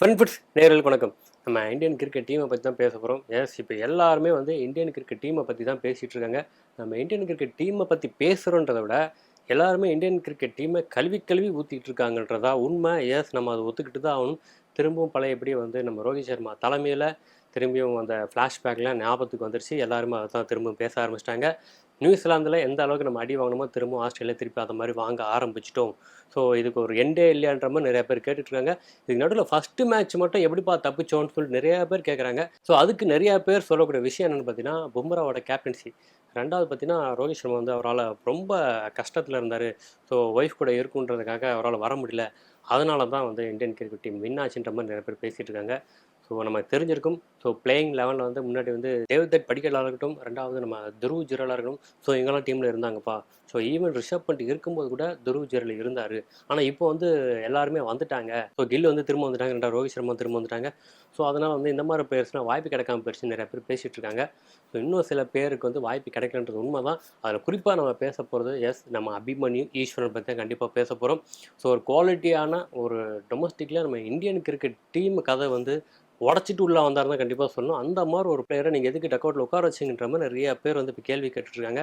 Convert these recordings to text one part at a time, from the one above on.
FunFoods நேர்களுக்கு வணக்கம். நம்ம இந்தியன் கிரிக்கெட் டீமை பற்றி தான் பேச போகிறோம் எஸ் இப்போ எல்லாருமே வந்து இந்தியன் கிரிக்கெட் டீமை பற்றி தான் பேசிகிட்டு இருக்காங்க. நம்ம இந்தியன் கிரிக்கெட் டீமை பற்றி பேசுகிறோன்றதை விட எல்லாருமே இந்தியன் கிரிக்கெட் டீமை கல்வி கல்வி ஊற்றிட்டு இருக்காங்கன்றதா உண்மை. எஸ் நம்ம அதை ஒத்துக்கிட்டு தான் ஆகணும். திரும்பவும் பழையபடி வந்து நம்ம ரோஹித் சர்மா தலைமையில் திரும்பியும் அந்த ஃப்ளாஷ்பேக்லாம் ஞாபகத்துக்கு வந்துருச்சு. எல்லாருமே அதை தான் திரும்பவும் பேச ஆரம்பிச்சிட்டாங்க. நியூசிலாந்தில் எந்த அளவுக்கு நம்ம அடி வாங்கணுமோ திரும்பவும் ஆஸ்திரேலியா திருப்பி அந்த மாதிரி வாங்க ஆரம்பிச்சிட்டோம். ஸோ இதுக்கு ஒரு எண்டே இல்லையான்ற மாதிரி நிறைய பேர் கேட்டுட்ருக்காங்க. இதுக்கு நடுவில் ஃபஸ்ட்டு மேட்ச் மட்டும் எப்படிப்பா தப்பிச்சோன்னு சொல்லிட்டு நிறைய பேர் கேட்குறாங்க ஸோ அதுக்கு நிறைய பேர் சொல்லக்கூடிய விஷயம் என்னென்னு பார்த்தீங்கன்னா பும்ராவோட கேப்டன்சி ரெண்டாவது பார்த்தீங்கன்னா ரோஹித் சர்மா வந்து அவரால் ரொம்ப கஷ்டத்தில் இருந்தார். ஸோ ஒய்ஃப் கூட இருக்குன்றதுக்காக அவரால் வர முடியல. அதனால தான் வந்து இந்தியன் கிரிக்கெட் டீம் வின் ஆச்சுன்ற மாதிரி நிறைய பேர் பேசிகிட்டு இருக்காங்க ஸோ நம்ம தெரிஞ்சிருக்கும். ஸோ பிளேயிங் லெவனில் வந்து முன்னாடி வந்து தேவ்தட் படிக்கலாக இருக்கட்டும் ரெண்டாவது நம்ம துருவ் ஜிரலாக இருக்கட்டும் ஸோ இவங்கெல்லாம் டீமில் இருந்தாங்கப்பா? ஸோ ஈவன் ரிஷப் பண்ணிட்டு இருக்கும்போது கூட துருவ் ஜிரல் இருந்தார். ஆனால் இப்போ வந்து எல்லாருமே வந்துட்டாங்க. ஸோ கில் வந்து திரும்ப வந்துட்டாங்க. ரெண்டா ரோஹித் சர்மா திரும்ப வந்துட்டாங்க. ஸோ அதனால் வந்து இந்த மாதிரி பிளேயர்ஸ்லாம் வாய்ப்பு கிடைக்காம போயிடுச்சு நிறைய பேர் பேசிகிட்டு இருக்காங்க. ஸோ இன்னும் சில பேருக்கு வந்து வாய்ப்பு கிடைக்கலன்றது உண்மை தான் அதில் குறிப்பாக நம்ம பேச போகிறது எஸ் நம்ம அபிமன்யு ஈஸ்வரன் பற்றி தான் கண்டிப்பாக பேச போகிறோம் ஸோ ஒரு குவாலிட்டியான ஒரு டொமஸ்டிக்கில் நம்ம இந்தியன் கிரிக்கெட் டீம் கதை வந்து உடச்சிட்டு உள்ள வந்தார் தான் கண்டிப்பாக சொல்லணும். அந்த மாதிரி ஒரு பிளேயரை நீங்கள் எதுக்கு டக் அவுட்டில் உட்கார வச்சிங்கன்ற மாதிரி நிறைய பேர் வந்து இப்போ கேள்வி கேட்டுட்ருக்காங்க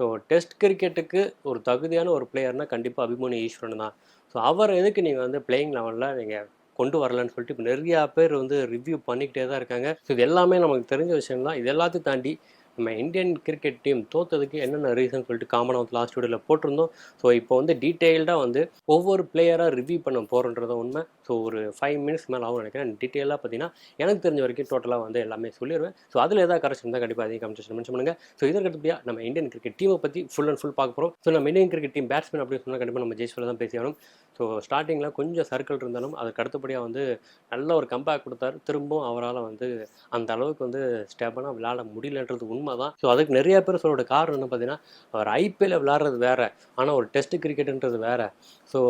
ஸோ டெஸ்ட் கிரிக்கெட்டுக்கு ஒரு தகுதியான ஒரு பிளேயர்னா கண்டிப்பாக அபிமனு ஈஸ்வரன் தான். ஸோ அவர் எதுக்கு நீங்கள் வந்து பிளேயிங் லெவலில் நீங்கள் கொண்டு வரலன்னு சொல்லிட்டு இப்போ நிறையா பேர் வந்து ரிவ்யூ பண்ணிக்கிட்டே தான் இருக்காங்க. ஸோ இது எல்லாமே நமக்கு தெரிஞ்ச விஷயம் தான். இது எல்லாத்தையும் தாண்டி நம்ம இந்தியன் கிரிக்கெட் டீம் தோத்ததுக்கு என்னென்ன ரீசன் சொல்லிட்டு காமனாக வந்து லாஸ்ட் வீடியோவில் போட்டிருந்தோம். ஸோ இப்போ வந்து டீட்டெயில்டாக வந்து ஒவ்வொரு பிளேயராக ரிவ்யூ பண்ண போகிறன்றத உண்மை. ஸோ ஒரு ஃபைவ் மினிட்ஸ் மேலே ஆகும் நினைக்கிறேன். டீட்டெயிலாக பார்த்தீங்கன்னா எனக்கு தெரிஞ்ச வரைக்கும் டோட்டலாக வந்து எல்லாமே சொல்லிடுவேன் ஸோ அதில் ஏதாவது கரெக்ஷன் இருந்தால் கண்டிப்பாக அதிகம் கமெண்ட் மென்ஷன் பண்ணுங்கள் ஸோ இதற்கு அடுத்தபடியாக நம்ம இந்தியன் கிரிக்கெட் டீமை பற்றி ஃபுல் அண்ட் ஃபுல் பார்க்க போகிறோம் ஸோ நம்ம இந்தியன் கிரிக்கெட் டீம் பேட்ஸ்மேன் அப்படின்னு சொன்னால் கண்டிப்பாக நம்ம ஜெய்ஸ்வரில் தான் பேசியாகணும் ஸோ ஸ்டார்டிங்கில் கொஞ்சம் சர்க்கிள் இருந்தாலும் அதுக்கு அடுத்தபடியாக வந்து நல்ல ஒரு கம்பேக் கொடுத்தாரு. திரும்பவும் அவரால் வந்து அந்த அளவுக்கு வந்து ஸ்டேபனாக விளையாட முடியலன்றது உண்மை தான் ஸோ அதுக்கு நிறைய பேர் சொல்லோட காரணம் என்ன பார்த்தீங்கன்னா அவர் ஐபிஎல்ல விளாட்றது வேறு. ஆனால் ஒரு டெஸ்ட் கிரிக்கெட்டுன்றது வேறு. ஸோ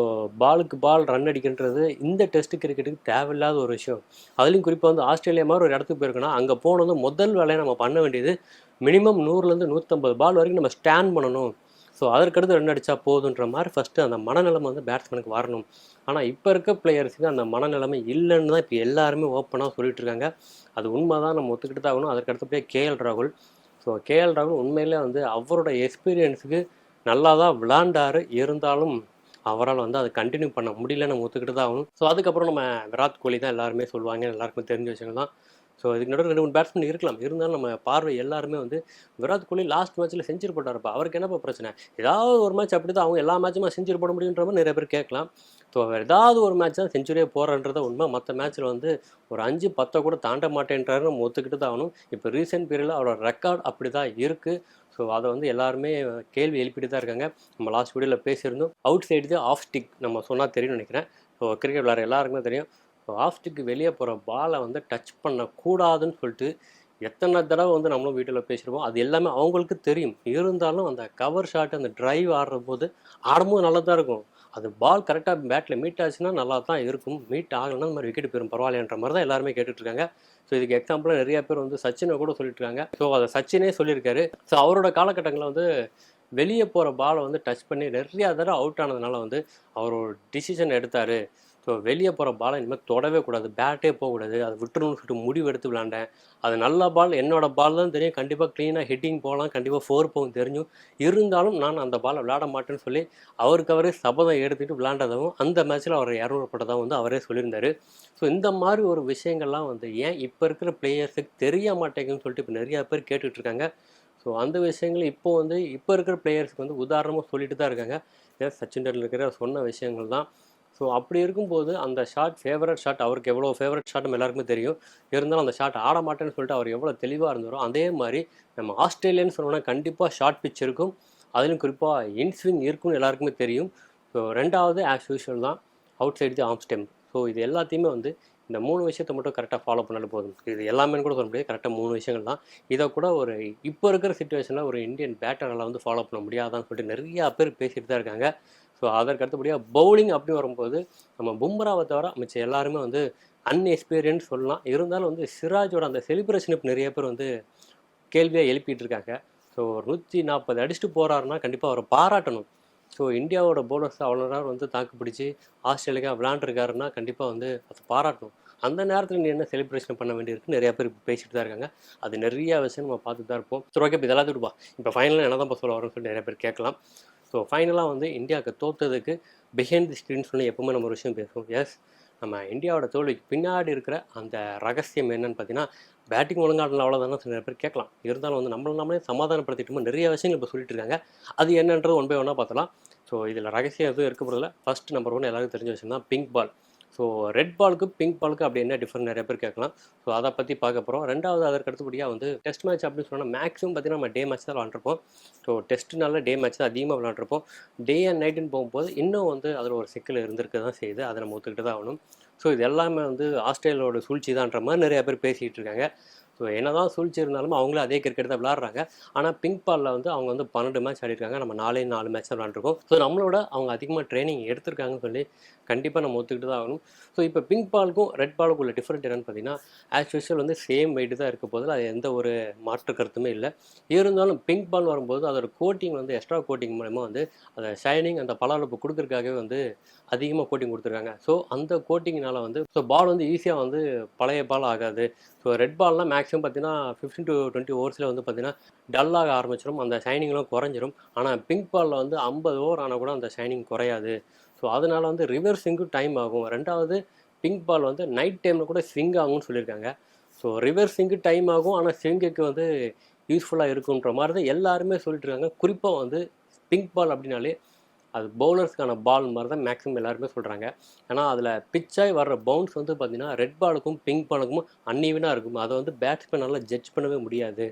பாலுக்கு பால் ரன் அடிக்கின்றது இந்த டெஸ்ட் கிரிக்கெட்டுக்கு தேவையில்லாத ஒரு விஷயம். அதுலேயும் குறிப்பாக வந்து ஆஸ்திரேலியா மாதிரி ஒரு இடத்துக்கு போயிருக்கோன்னா அங்கே போனது முதல் வேலையை நம்ம பண்ண வேண்டியது மினிமம் நூறுலேருந்து நூற்றம்பது பால் வரைக்கும் நம்ம ஸ்டாண்ட் பண்ணணும். ஸோ அதற்கடுத்து ரன் அடித்தா போதுன்ற மாதிரி ஃபஸ்ட்டு அந்த மனநிலைமை வந்து பேட்ஸ்மேனுக்கு வரணும். ஆனால் இப்போ இருக்க பிளேயர்ஸுக்கு அந்த மனநிலைமை இல்லைன்னு தான் இப்போ எல்லாருமே ஓப்பனாக சொல்லிட்டு இருக்காங்க அது உண்மை தான் நம்ம ஒத்துக்கிட்டு தான் ஆகணும் அதுக்கு அடுத்தபடியே கேஎல் ராகுல். ஸோ கேஎல் ராகுல் உண்மையிலே வந்து அவரோட எக்ஸ்பீரியன்ஸுக்கு நல்லா தான் விளாண்டார் இருந்தாலும் அவரால் வந்து அதை கண்டினியூ பண்ண முடியல நம்ம ஒத்துக்கிட்டு தான் ஆகணும். ஸோ அதுக்கப்புறம் நம்ம விராட் கோலி தான் எல்லாருமே சொல்லுவாங்க எல்லாருக்குமே தெரிஞ்ச விஷயம் தான். ஸோ இதுக்கு நடுவில் ரெண்டு மூணு பேட்ஸ்மேன் இருக்கலாம். இருந்தாலும் நம்ம பார்வை எல்லாருமே வந்து விராட் கோலி லாஸ்ட் மேட்ச்சில் செஞ்சுரி போட்டார்ப்பா. அவருக்கு என்னப்பா பிரச்சனை? ஏதாவது ஒரு மேட்ச் அப்படி தான் அவங்க எல்லா மேட்சுமே செஞ்சுரு போட முடியுன்ற மாதிரி நிறைய பேர் கேட்கலாம். ஸோ அவர் ஏதாவது ஒரு மேட்ச் தான் செஞ்சுரியே போகிறன்றத உண்மை. மற்ற மேட்ச்சில் வந்து ஒரு அஞ்சு பத்தை கூட தாண்ட மாட்டேன்றாரு நம்ம ஒத்துக்கிட்டு தான் ஆகணும். இப்போ ரீசெண்ட் பீரியடில் அவரோட ரெக்கார்ட் அப்படி தான் இருக்குது ஸோ அதை வந்து எல்லாருமே கேள்வி எழுப்பிட்டு தான் இருக்காங்க. நம்ம லாஸ்ட் வீடியோவில் பேசியிருந்தோம். அவுட் சைடு ஆஃப் ஸ்டிக் நம்ம சொன்னால் தெரியும்னு நினைக்கிறேன். ஸோ கிரிக்கெட் விளாட்ற எல்லாருக்குமே தெரியும். ஸோ ஆஃப் ஸ்டிக்கு வெளியே போகிற பாலை வந்து டச் பண்ணக்கூடாதுன்னு சொல்லிட்டு எத்தனை தடவை வந்து நம்மளும் வீட்டில் பேசியிருப்போம். அது எல்லாமே அவங்களுக்கு தெரியும். இருந்தாலும் அந்த கவர் ஷாட் அந்த ட்ரைவ் ஆடுற போது ஆடும்போது நல்லா தான் இருக்கும். அது பால் கரெக்டாக பேட்டில் மீட் ஆச்சுன்னா நல்லா தான் இருக்கும். மீட் ஆகலைன்னா இந்த மாதிரி விக்கெட் போயிடும் பரவாயில்லன்ற மாதிரி தான் எல்லாருமே கேட்டுட்ருக்காங்க. ஸோ இதுக்கு எக்ஸாம்பிளாக நிறைய பேர் வந்து சச்சினை கூட சொல்லிட்டுருக்காங்க ஸோ அதை சச்சினே சொல்லியிருக்காரு. ஸோ அவரோட காலகட்டங்களில் வந்து வெளியே போகிற பாலை வந்து டச் பண்ணி நிறையா தடவை அவுட் ஆனதுனால வந்து அவர் ஒரு டிசிஷன் எடுத்தார். ஸோ வெளியே போகிற பாலை இனிமேல் தொடவே கூடாது. பேட்டே போகக்கூடாது. அதை விட்டுணும்னு சொல்லிட்டு முடிவு எடுத்து விளாண்டேன் அது நல்ல பால் என்னோட பால் தான் தெரியும். கண்டிப்பாக க்ளீனாக ஹிட்டிங் போகலாம். கண்டிப்பாக ஃபோர் போகும் தெரிஞ்சும். இருந்தாலும் நான் அந்த பாலை விளாட மாட்டேன்னு சொல்லி அவருக்கு அவரே சபதம் எடுத்துகிட்டு விளாண்டதாகவும் அந்த மேட்ச்சில் அவர் இரநூறுப்பட்டதாகவும் வந்து அவரே சொல்லியிருந்தார். ஸோ இந்த மாதிரி ஒரு விஷயங்கள்லாம் வந்து ஏன் இப்போ இருக்கிற பிளேயர்ஸுக்கு தெரிய மாட்டேங்குன்னு சொல்லிட்டு இப்போ நிறையா பேர் கேட்டுட்ருக்காங்க. ஸோ அந்த விஷயங்கள் இப்போ வந்து இப்போ இருக்கிற பிளேயர்ஸ்க்கு வந்து உதாரணமாக சொல்லிட்டு தான் இருக்காங்க. எஸ் சச்சின் டெண்டுல்கர் சொன்ன விஷயங்கள் தான். ஸோ அப்படி இருக்கும்போது அந்த ஷாட் ஃபேவரட் ஷாட் அவருக்கு எவ்வளோ ஃபேவரட் ஷாட் நம்ம எல்லாருக்குமே தெரியும். இருந்தாலும் அந்த ஷாட் ஆட மாட்டேன்னு சொல்லிட்டு அவர் எவ்வளோ தெளிவாக இருந்தாரோ அதே மாதிரி நம்ம ஆஸ்திரேலியன்னு சொன்னோன்னா கண்டிப்பாக ஷார்ட் பிச் இருக்கும். அதிலும் குறிப்பாக இன்ஸ்விங் இருக்கும்னு எல்லாருக்குமே தெரியும். ஸோ ரெண்டாவது ஆஸ் யூஷுவல் தான் outside the off stump so இது எல்லாத்தையுமே வந்து இந்த மூணு விஷயத்தை மட்டும் கரெக்டாக ஃபாலோ பண்ணாலும் போதும். இது எல்லாமே கூட சொல்ல முடியாது. கரெக்டாக மூணு விஷயங்கள் தான். இதை கூட ஒரு இப்போ இருக்கிற சுச்சுவேஷனில் ஒரு இந்தியன் பேட்டரால் வந்து ஃபாலோ பண்ண முடியாதான்னு சொல்லிட்டு நிறையா பேர் பேசிகிட்டு தான் இருக்காங்க. ஸோ அதற்கு அடுத்தபடியாக பவுலிங் அப்படி வரும்போது நம்ம பும்ராவை தவிர மிச்சம் எல்லாருமே வந்து அன்எக்ஸ்பீரியன்ஸ் சொல்லலாம். இருந்தாலும் வந்து சிராஜோட அந்த செலிப்ரேஷன் இப்போ நிறைய பேர் வந்து கேள்வியாக எழுப்பிட்டு இருக்காங்க ஸோ ஒரு நூற்றி நாற்பது அடிச்சுட்டு போகிறாருன்னா கண்டிப்பாக அவரை பாராட்டணும். ஸோ இந்தியாவோட போலர்ஸ் அவ்வளோ நேரம் வந்து தாக்கு பிடிச்சி ஆஸ்திரேலியா விளாண்டுருக்காருன்னா கண்டிப்பாக வந்து அதை பாராட்டணும். அந்த நேரத்தில் நீ என்ன செலிப்ரேஷன் பண்ண வேண்டியிருக்கு? நிறைய பேர் பேசிட்டு தான் இருக்காங்க. அது நிறைய விஷயம் நம்ம பார்த்துட்டு தான் இருப்போம். சரி ஓகே இப்போ இதெல்லாம் விடுப்பா. இப்போ ஃபைனலாக என்ன தான் சொல்ல வரோம்னு சொல்லி நிறைய பேர் கேட்கலாம். ஸோ ஃபைனலாக வந்து இந்தியாவுக்கு தோற்றதுக்கு பிஹைண்ட் தி ஸ்க்ரீன் சொல்லி எப்பவுமே நம்ம ஒரு விஷயம் பேசுவோம். எஸ் நம்ம இந்தியாவோட தோல்விக்கு பின்னாடி இருக்கிற அந்த ரகசியம் என்னன்னு பார்த்தீங்கன்னா பேட்டிங் ஒழுங்காடல அவ்வளோதானே சில நிறைய பேர் கேட்கலாம். இருந்தாலும் வந்து நம்மள நம்மளே சமாதானப்படுத்திட்டு நிறைய விஷயங்கள் இப்போ சொல்லிட்டு இருக்காங்க. அது என்னன்றது ஒன் பை ஒன்னாக பார்த்தலாம் ஸோ இதில் ரகசியம் எதுவும் இருக்க போகிறதுல ஃபர்ஸ்ட் நம்பர் ஒன் எல்லாருக்கும் தெரிஞ்ச விஷயம் தான் பிங்க் பால் ஸோ ரெட் பாலுக்கு பிங்க் பாலுக்கு அப்படி என்ன டிஃப்ரெண்ட் நிறைய பேர் கேட்கலாம். ஸோ அதை பற்றி பார்க்க போகிறோம் ரெண்டாவது அதற்கு அடுத்தபடியாக வந்து டெஸ்ட் மேட்ச் அப்படின்னு சொன்னால் மேக்ஸிமம் பார்த்தீங்கன்னா நம்ம டே மேட்ச் தான் விளாண்டுருப்போம் ஸோ டெஸ்ட்னால டே மேட்ச் தான் அதிகமாக விளாண்டுருப்போம் டே அண்ட் நைட்டுன்னு போகும்போது இன்னும் வந்து அதில் ஒரு சிக்கல் இருந்திருக்கு தான் செய்யுது. அதை நம்ம ஒத்துக்கிட்டு தான் ஆகணும். ஸோ இது எல்லாமே வந்து ஆஸ்திரேலியாவோட சூழ்ச்சி தான்ற மாதிரி நிறைய பேர் பேசிகிட்டு இருக்காங்க. ஸோ என்ன தான் சூழ்ச்சி இருந்தாலும் அவங்களும் அதே கிரிக்கெட் தான் விளாட்றாங்க. ஆனால் பிங்க் பாலில் வந்து அவங்க வந்து பன்னெண்டு மேட்ச் ஆடிருக்காங்க. நம்ம நாலே நாலு மேட்ச் விளாண்டுருக்கோம். ஸோ நம்மளோட அவங்க அதிகமாக ட்ரைனிங் எடுத்திருக்காங்கன்னு சொல்லி கண்டிப்பாக நம்ம ஒத்துக்கிட்டு தான் ஆகணும். ஸோ இப்போ பிங்க் பாலுக்கும் ரெட் பாலுக்கும் உள்ள டிஃப்ரெண்ட் என்னன்னு பார்த்தீங்கன்னா ஆஸ் யூஷுவல் வந்து சேம் வெயிட் தான் இருக்க போதில் அது எந்த ஒரு மாற்று கருத்துமே இல்லை. இருந்தாலும் பிங்க் பால் வரும்போது அதோட கோட்டிங் வந்து எக்ஸ்ட்ரா கோட்டிங் மூலமாக வந்து அந்த ஷைனிங் அந்த பளபளப்பு கொடுக்குறதுக்காகவே வந்து அதிகமாக கோட்டிங் கொடுத்துருக்காங்க. ஸோ அந்த கோட்டிங்னால வந்து ஸோ பால் வந்து ஈஸியாக வந்து பழைய பால் ஆகாது. ஸோ ரெட் பால்லாம் மேக்ஸிமம் பார்த்தீங்கன்னா ஃபிஃப்டின் டு டுவெண்ட்டி ஓவர்ஸில் வந்து பார்த்தீங்கன்னா டல்லாக ஆரம்பிச்சிடும் அந்த ஷைனிங்லாம் குறைஞ்சிரும். ஆனால் பிங்க் பாலில் வந்து ஐம்பது ஓவர் ஆனால் கூட அந்த ஷைனிங் குறையாது. ஸோ அதனால் வந்து ரிவர்ஸிங்கும் டைம் ஆகும். ரெண்டாவது பிங்க் பால் வந்து நைட் டைமில் கூட ஸ்விங் ஆகும்னு சொல்லியிருக்காங்க. ஸோ ரிவர்ஸிங்கு டைம் ஆகும். ஆனால் ஸ்விங்குக்கு வந்து யூஸ்ஃபுல்லாக இருக்குன்ற மாதிரி தான் எல்லாருமே சொல்லிட்டு இருக்காங்க. குறிப்பாக வந்து பிங்க் பால் அப்படின்னாலே அது பவுலர்ஸ்க்கான பால் மாதிரி தான் மேக்ஸிமம் எல்லாருமே சொல்கிறாங்க ஏன்னா அதில் பிச்சாகி வர்ற பவுன்ஸ் வந்து பார்த்திங்கன்னா ரெட் பாலுக்கும் பிங்க் பாலுக்கும் அன்னீவனாக இருக்கும். அதை வந்து பேட்ஸ்மேனால் ஜட்ஜ் பண்ணவே முடியாது.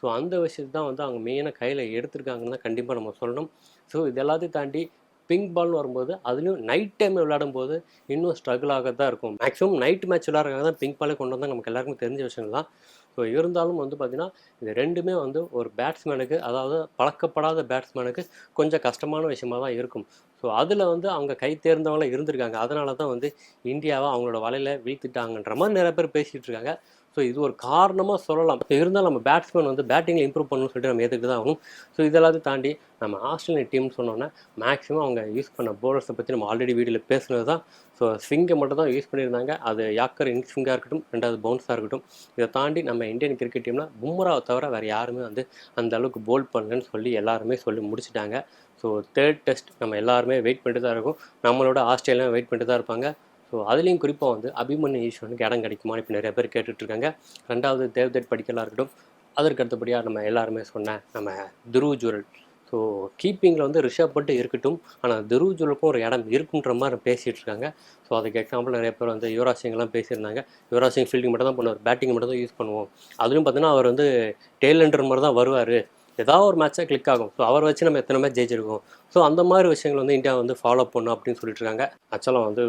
ஸோ அந்த விஷயத்தை தான் வந்து அவங்க மெயினாக கையில் எடுத்திருக்காங்கன்னு தான் கண்டிப்பாக நம்ம சொல்லணும். ஸோ இது எல்லாத்தையும் தாண்டி பிங்க் பால்னு வரும்போது அதுலேயும் நைட் டைமில் விளையாடும் போது இன்னும் ஸ்ட்ரகிள் ஆக தான் இருக்கும். மேக்ஸிமம் நைட் மேட்ச் விளையாடுறதுக்காக தான் பிங்க் பாலே கொண்டு வந்தால் நமக்கு எல்லாருக்கும் தெரிஞ்ச விஷயம் தான். ஸோ இருந்தாலும் வந்து பார்த்திங்கன்னா இது ரெண்டுமே வந்து ஒரு பேட்ஸ்மேனுக்கு அதாவது பழக்கப்படாத பேட்ஸ்மேனுக்கு கொஞ்சம் கஷ்டமான விஷயமா தான் இருக்கும். ஸோ அதில் வந்து அவங்க கை தேர்ந்தவங்களாம் இருந்திருக்காங்க. அதனால தான் வந்து இந்தியாவை அவங்களோட வலையில் வீழ்த்திட்டாங்கன்ற மாதிரி நிறைய பேர் பேசிகிட்டு இருக்காங்க. ஸோ இது ஒரு காரணமாக சொல்லலாம். இருந்தாலும் நம்ம பேட்ஸ்மேன் வந்து பேட்டிங்கில் இம்ப்ரூவ் பண்ணணும்னு சொல்லிட்டு நம்ம ஏற்றுக்கிட்டு தான் ஆகணும்? ஸோ இதெல்லாத்தையும் தாண்டி நம்ம ஆஸ்திரேலியன் டீம்னு சொன்னோன்னா மேக்ஸிமம் அவங்க யூஸ் பண்ண போலர்ஸை பற்றி நம்ம ஆல்ரெடி வீடியோவில் பேசுனது தான். ஸோ ஸ்விங்கை மட்டும் தான் யூஸ் பண்ணியிருந்தாங்க. அது யாக்கர் இன் ஸ்விங்காக இருக்கட்டும் ரெண்டாவது பவுன்ஸாக இருக்கட்டும். இதை தாண்டி நம்ம இந்தியன் கிரிக்கெட் டீமில் பும்ராவை தவிர வேறு யாருமே வந்து அந்த அளவுக்கு போல் பண்ணலன்னு சொல்லி எல்லாருமே சொல்லி முடிச்சுட்டாங்க. ஸோ தேர்ட் டெஸ்ட் நம்ம எல்லாருமே வெயிட் பண்ணிட்டு தான் இருக்கும். நம்மளோட ஆஸ்திரேலியா வெயிட் பண்ணிட்டு தான் இருப்பாங்க. ஸோ அதுலேயும் குறிப்பாக வந்து அபிமன்யு ஈஸ்வரனுக்கு இடம் கிடைக்குமான்னு இப்போ நிறைய பேர் கேட்டுட்ருக்காங்க. ரெண்டாவது தேவ்தட் படிக்கலாம் இருக்கட்டும் அதற்கு அடுத்தபடியாக நம்ம எல்லாருமே சொன்ன நம்ம துருவ் ஜுரல். ஸோ கீப்பிங்கில் வந்து ரிஷப் பட்டு இருக்கட்டும் ஆனால் துருவ் ஜுரலுக்கும் ஒரு இடம் இருக்குன்ற மாதிரி பேசிகிட்டு இருக்காங்க ஸோ அதுக்கு எக்ஸாம்பிள் நிறைய பேர் வந்து யுவராஜ் சிங்லாம் பேசியிருந்தாங்க. யுவராஜ் சிங் ஃபீல்டிங் மட்டும் தான் பண்ணுவார் பேட்டிங் மட்டும் தான் யூஸ் பண்ணுவோம். அதுலேயும் பார்த்தீங்கன்னா அவர் வந்து டேலண்டர் மாதிரி தான் வருவார். ஏதாவது ஒரு மேட்சாக கிளிக் ஆகும். ஸோ அவரை வச்சு நம்ம எத்தனை மேட்ச் ஜெயிச்சிருக்கோம். ஸோ அந்த மாதிரி விஷயங்கள் வந்து இந்தியா வந்து ஃபாலோ பண்ணும் அப்படின்னு சொல்லிட்டு இருக்காங்க ஆக்சுவலாக வந்து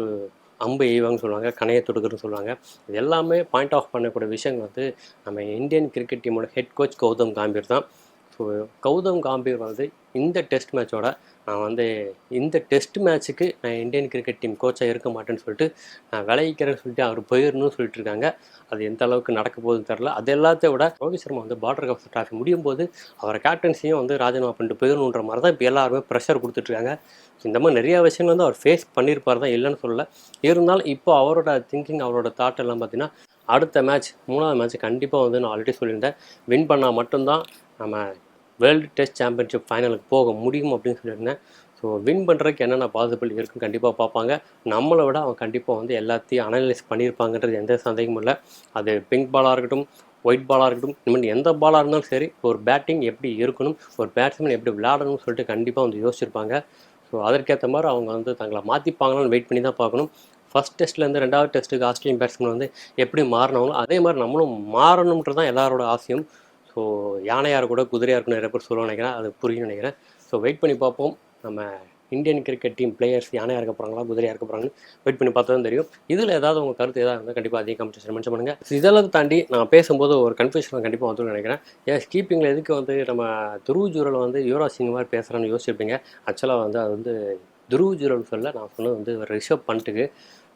அம்பு எய்வாங்கன்னு சொல்லுவாங்க கணையை தொடுக்குறன்னு சொல்லுவாங்க. இது எல்லாமே பாயிண்ட் ஆஃப் பண்ணக்கூடிய விஷயங்கள் வந்து நம்ம இந்தியன் கிரிக்கெட் டீமோட ஹெட் கோச் கௌதம் காம்பீர் தான். ஸோ கௌதம் காம்பீர் வந்து இந்த டெஸ்ட் மேட்சோட நான் வந்து இந்த டெஸ்ட் மேட்ச்சுக்கு நான் இந்தியன் கிரிக்கெட் டீம் கோச்சாக இருக்க மாட்டேன்னு சொல்லிட்டு நான் விளைவிக்கிறேன்னு சொல்லிட்டு அவர் போயிடணும்னு சொல்லிட்டு இருக்காங்க. அது எந்த அளவுக்கு நடக்க போகுதுன்னு தெரில அது எல்லாத்தையும் விட ரோஹித் சர்மா வந்து பார்டர் கப் டிராஃபி முடியும் போது அவரை கேப்டன்சியும் வந்து ராஜினாமா பண்ணிட்டு போயிடணுன்ற மாதிரி தான் இப்போ எல்லாருமே ப்ரெஷர் கொடுத்துட்ருக்காங்க இந்த மாதிரி நிறையா விஷயங்கள் வந்து அவர் ஃபேஸ் பண்ணியிருப்பார் தான் இல்லைன்னு சொல்லலை. இருந்தாலும் இப்போ அவரோட திங்கிங் அவரோட தாட் எல்லாம் பார்த்தீங்கன்னா அடுத்த மேட்ச் மூணாவது மேட்ச் கண்டிப்பாக வந்து நான் ஆல்ரெடி சொல்லியிருந்தேன். வின் பண்ணால் மட்டும்தான் நம்ம வேர்ல்டு டெஸ்ட் சாம்பியன்ஷிப் ஃபைனலுக்கு போக முடியும் அப்படின்னு சொல்லியிருந்தேன். ஸோ வின் பண்ணுறதுக்கு என்னென்ன பாசிபிள் இருக்குன்னு கண்டிப்பாக பார்ப்பாங்க. நம்மளை விட அவங்க கண்டிப்பாக வந்து எல்லாத்தையும் அனலைஸ் பண்ணியிருப்பாங்கன்றது எந்த சந்தேகமும் இல்லை. அது பிங்க் பாலாக இருக்கட்டும் ஒயிட் பாலாக இருக்கட்டும் இனிமேல் எந்த பாலாக இருந்தாலும் சரி ஒரு பேட்டிங் எப்படி இருக்கணும் ஒரு பேட்ஸ்மேன் எப்படி விளையாடணும்னு சொல்லிட்டு கண்டிப்பாக வந்து யோசிச்சிருப்பாங்க. ஸோ அதற்கேற்ற மாதிரி அவங்க வந்து தங்களை மாற்றிப்பாங்களான்னு வெயிட் பண்ணி தான் பார்க்கணும். ஃபஸ்ட் டெஸ்ட்லேருந்து ரெண்டாவது டெஸ்ட்டுக்கு ஆஸ்திரேலியன் பேட்ஸ்மேன் வந்து எப்படி மாறினாங்களோ அதே மாதிரி நம்மளும் மாறணுன்றது தான் எல்லாரோட ஆசையும். ஸோ யானையாக கூட குதிரையாக இருக்கணும் நிறைய பேர் சொல்லுவாங்க நினைக்கிறேன். அது புரியும் நினைக்கிறேன். ஸோ வெயிட் பண்ணி பார்ப்போம். நம்ம இந்தியன் கிரிக்கெட் டீம் பிளேயர்ஸ் யானையாக இருக்க போகிறாங்களா குதிரையாக இருக்க போகிறாங்கன்னு வெயிட் பண்ணி பார்த்தா தான் தெரியும். இதில் ஏதாவது உங்கள் கருத்து ஏதாவது இருந்தால் கண்டிப்பாக அதிகம் கமெண்ட் மென்ஷன் பண்ணுங்கள் இதெல்லாம் தாண்டி நான் பேசும்போது ஒரு கன்ஃபியூஷன் கண்டிப்பாக வந்துடும் நினைக்கிறேன். ஏன் கீப்பிங்கில் எதுக்கு வந்து நம்ம துருவ் ஜூரல் வந்து யுவராஜ் சிங் மாதிரி பேசுகிறேன்னு யோசிச்சிருப்பீங்க. ஆக்சுவலாக வந்து அது வந்து துருவ் ஜூரல் சொல்ல நான் சொன்னது வந்து ரிஷப் பண்ணிட்டுக்கு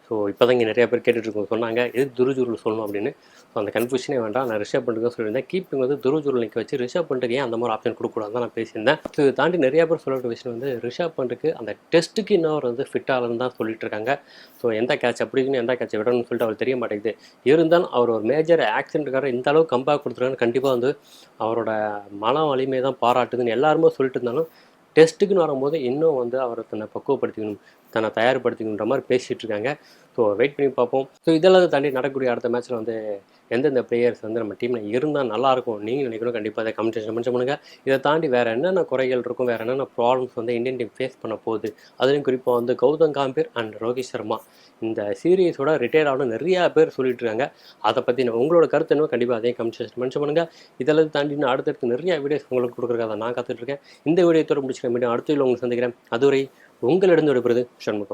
ஸோ இப்போ தான் இங்கே நிறைய பேர் கேட்டுட்ருக்கோம் சொன்னாங்க எது துருஜுருள் சொல்லணும் அப்படின்னு? ஸோ அந்த கன்ஃபியூஷனே வேண்டாம். நான் ரிஷப் பண்ணுறது சொல்லியிருந்தேன். கீப்பிங் வந்து துருஜுருள் நிற்க வச்சு ரிஷப் பண்ணுறதுக்கு ஏன் அந்த மாதிரி ஆப்ஷன் கொடுக்கூடாது நான் பேசியிருந்தேன். இது தாண்டி நிறைய பேர் சொல்லிட்டு விஷயம் வந்து ரிஷப் பண்ணுறதுக்கு அந்த டெஸ்ட்டுக்கு இன்னும் வந்து ஃபிட் ஆகலன்னு தான் சொல்லிட்டு இருக்காங்க. ஸோ எந்த கேட்ச் அப்படின்னு எந்த கேட்ச் விடணும்னு சொல்லிட்டு அவர் தெரிய மாட்டேங்குது. இருந்தாலும் அவர் ஒரு மேஜர் ஆக்சிடென்ட்டுக்கார இந்த அளவுக்கு கம்பேக் கொடுத்துருக்கான்னு கண்டிப்பாக வந்து அவரோட மன வலிமை தான் பாராட்டுதுன்னு எல்லாருமே சொல்லிட்டு இருந்தாலும் டெஸ்ட்டுக்குன்னு வரும்போது இன்னும் வந்து அவரை தன்னை பக்குவப்படுத்திக்கணும் தன்னை தயார்படுத்திக்கணுன்ற மாதிரி பேசிகிட்டு இருக்காங்க. ஸோ வெயிட் பண்ணி பார்ப்போம். ஸோ இதெல்லாம் தாண்டி நடக்கக்கூடிய அடுத்த மேட்ச்சில் வந்து எந்தெந்த பிளேயர்ஸ் வந்து நம்ம டீமில் இருந்தால் நல்லாயிருக்கும் நீங்கள் நினைக்கணும் கண்டிப்பாக அதை கமெண்ட் மென்ஷன் பண்ணுங்கள் இதை தாண்டி வேறு என்னென்ன குறைகள் இருக்கும் வேறு என்னென்ன ப்ராப்ளம்ஸ் வந்து இந்தியன் டீம் ஃபேஸ் பண்ண போகுது? அதுலேயும் குறிப்பாக வந்து கௌதம் காம்பீர் அண்ட் ரோஹித் சர்மா. இந்த சீரியஸோட ரிட்டையர் ஆகணும் நிறையா பேர் சொல்லிட்டு இருக்காங்க. அதை பற்றி உங்களோட கருத்து என்ன கண்டிப்பாக அதே கமெண்ட் மென்ஷன் பண்ணுங்கள் இதெல்லாம் தாண்டி நான் அடுத்தடுத்து நிறையா வீடியோஸ் உங்களுக்கு கொடுக்குறதுக்காக நான் காத்துட்ருக்கேன் இந்த வீடியோத்தோட முடிச்சுக்க மீண்டும் அடுத்த வீடியோ உங்களுக்கு சந்திக்கிறேன். அதுவரை உங்களிடம் விடுபடுறது சண்முகம்